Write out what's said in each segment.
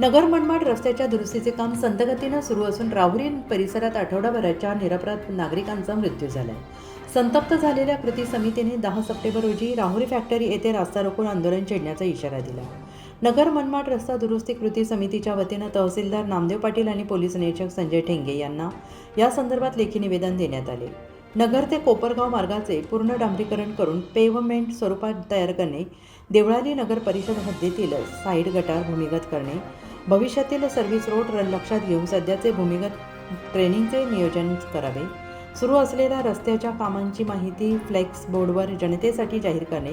नगर मनमाड रस्त्याच्या दुरुस्तीचे काम संतगतीनं सुरू असून राहुरी परिसरात आठवडाभराच्या निरपराध नागरिकांचा मृत्यू झालाय. संतप्त झालेल्या कृती समितीने दहा सप्टेंबर रोजी राहुरी फॅक्टरी येथे रास्ता रोखून आंदोलन छेडण्याचा इशारा दिला. नगर मनमाड रस्ता दुरुस्ती कृती समितीच्या वतीनं तहसीलदार नामदेव पाटील आणि पोलीस निरीक्षक संजय ठेंगे यांना या संदर्भात लेखी निवेदन देण्यात आले. नगर ते कोपरगाव मार्गाचे पूर्ण डांबरीकरण करून पेव्हमेंट स्वरूपात तयार करणे देवळाली नगर परिषद हद्दीतील साईड गटार भूमिगत करणे भविष्यातील सर्व्हिस रोड लक्षात घेऊन सध्याचे भूमिगत ट्रेनिंगचे नियोजन करावे. सुरू असलेल्या रस्त्याच्या कामांची माहिती फ्लेक्स बोर्डवर जनतेसाठी जाहीर करणे.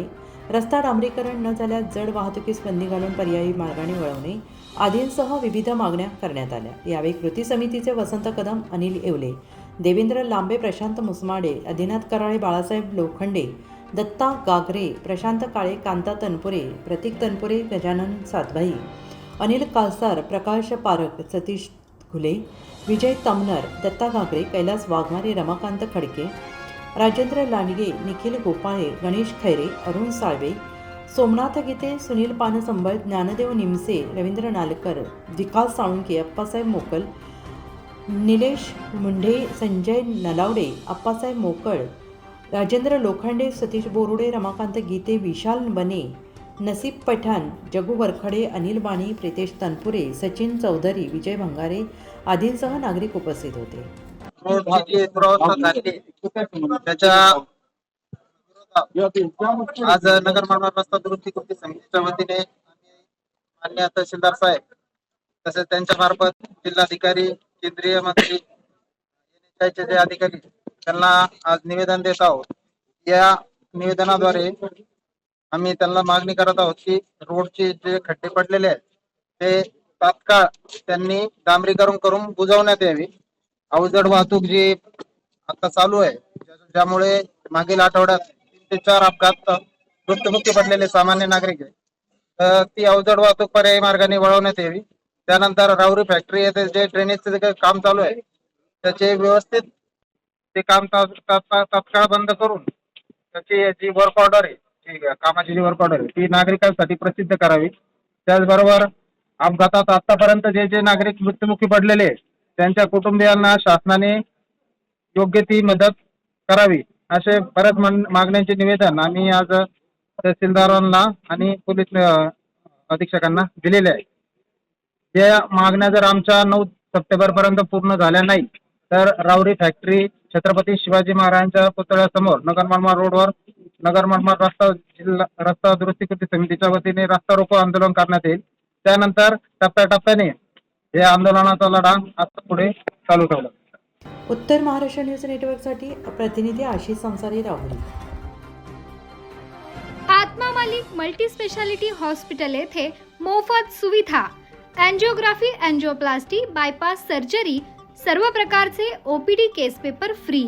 रस्ता डांबरीकरण न झाल्यास जड वाहतुकीस बंदी घालून पर्यायी मार्गाने वळवणे. आदींसह विविध मागण्या करण्यात आल्या. यावेळी कृती समितीचे वसंत कदम अनिल येवले देवेंद्र लांबे प्रशांत मुसमाडे आदिनाथ कराळे बाळासाहेब लोखंडे दत्ता गागरे प्रशांत काळे कांता तनपुरे प्रतीक तनपुरे गजानन सातभाई अनिल कालसार प्रकाश पारख सतीश घुले विजय तमनर दत्ता घागरे कैलास वाघमारे रमाकांत खडके राजेंद्र लांडगे निखिल गोपाळे गणेश खैरे अरुण साळवे सोमनाथ गीते सुनील पानसंबळ ज्ञानदेव निमसे रवींद्र नालकर विकास साळुंके अप्पासाहेब मोकल निलेश मुंढे संजय नलावडे अप्पासाहेब मोकळ राजेंद्र लोखंडे सतीश बोरुडे रमाकांत गीते विशाल बने नसीब पठाण जगू वरखडे अनिल बाणी प्रितेश तनपुरे सचिन चौधरी विजय भंगारे आदींसह नागरिक उपस्थित होते. आज नगर रस्ता दुरुस्ती कृती समितीच्या वतीने मान्य तहसीलदार साहेब तसेच त्यांच्या मार्फत जिल्हाधिकारी केंद्रीय मंत्री जे अधिकारी त्यांना आज निवेदन देत आहोत. या निवेदनाद्वारे आम्ही त्यांना मागणी करत आहोत की रोडचे जे खड्डे पडलेले आहेत ते तात्काळ त्यांनी डांबरीकरण करून बुजवण्यात यावी. अवजड वाहतूक जी आता चालू आहे ज्यामुळे मागील आठवड्यात तीन ते चार अपघात मृत्यूमुखी पडलेले सामान्य नागरिक आहे तर ती अवजड वाहतूक पर्यायी मार्गाने वळवण्यात यावी. त्यानंतर राहुरी फॅक्टरी येथे जे ड्रेनेजचे जे काही काम चालू आहे त्याचे व्यवस्थित ते काम तात्काळ बंद करून त्याची जी वर्क ऑर्डर आहे कामाची जी वर्क ऑर्डर आहे ती नागरिकांसाठी प्रसिद्ध करावी. त्याचबरोबर अपघातात आतापर्यंत जे जे नागरिक मृत्युमुखी पडलेले आहेत, त्यांच्या कुटुंबियांना शासनाने योग्य ती मदत करावी असे बऱ्याच मागण्यांचे निवेदन आम्ही आज तहसीलदारांना आणि पोलीस अधीक्षकांना दिलेले आहे. त्या मागण्या जर आमच्या नऊ सप्टेंबर पर्यंत पूर्ण झाल्या नाही तर रावरी फॅक्टरी छत्रपती शिवाजी महाराजांच्या पुतळ्यासमोर नगर रोडवर नगर मनमाड रस्ता जिल्हा रस्ता दुरुस्ती कृती समितीच्या वतीने रस्ता रोको आंदोलन करण्यात येईल. त्यानंतर टप्प्याटप्प्याने या आंदोलनाचा लढा आता पुढे चालू ठेवला. उत्तर महाराष्ट्र न्यूज नेटवर्कसाठी प्रतिनिधी आशिष संसारी राहुरी. आत्मा मालिक मल्टी स्पेशालिटी हॉस्पिटल येथे मोफत सुविधा अँजिओग्राफी अँजिओप्लास्टी बायपास सर्जरी सर्व प्रकारचे OPD case paper free.